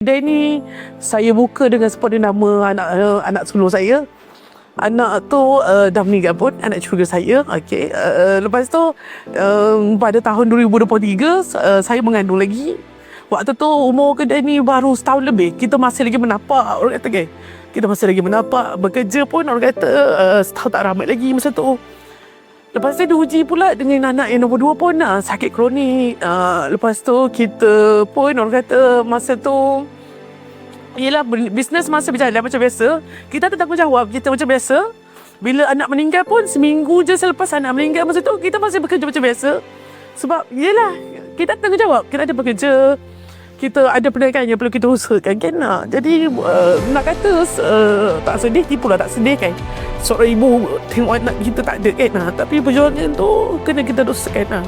Kedai ni saya buka dengan sepada nama anak uh, anak sulung saya. Anak tu uh, dah meninggal pun, anak cucu saya. Okey. Uh, lepas tu uh, pada tahun 2023 uh, saya mengandung lagi. Waktu tu umur kedai ni baru setahun lebih. Kita masih lagi menapak orang kata kan. Kita masih lagi menapak bekerja pun orang kata uh, setahun tak ramai lagi masa tu. Lepas tu diuji pula dengan anak yang nombor dua pun uh, sakit kronik. Uh, lepas tu kita pun orang kata masa tu Yelah bisnes masih berjalan macam biasa. Kita tak tanggungjawab kita macam biasa. Bila anak meninggal pun seminggu je selepas anak meninggal masa tu Kita masih bekerja macam biasa. Sebab yelah kita tanggungjawab. Kita ada bekerja kita ada perniagaan yang perlu kita usahakan kan nah. Jadi uh, nak kata uh, tak sedih tipu lah tak sedih kan Seorang ibu tengok anak kita tak ada kan nah. Tapi perjuangan tu kena kita dosakan lah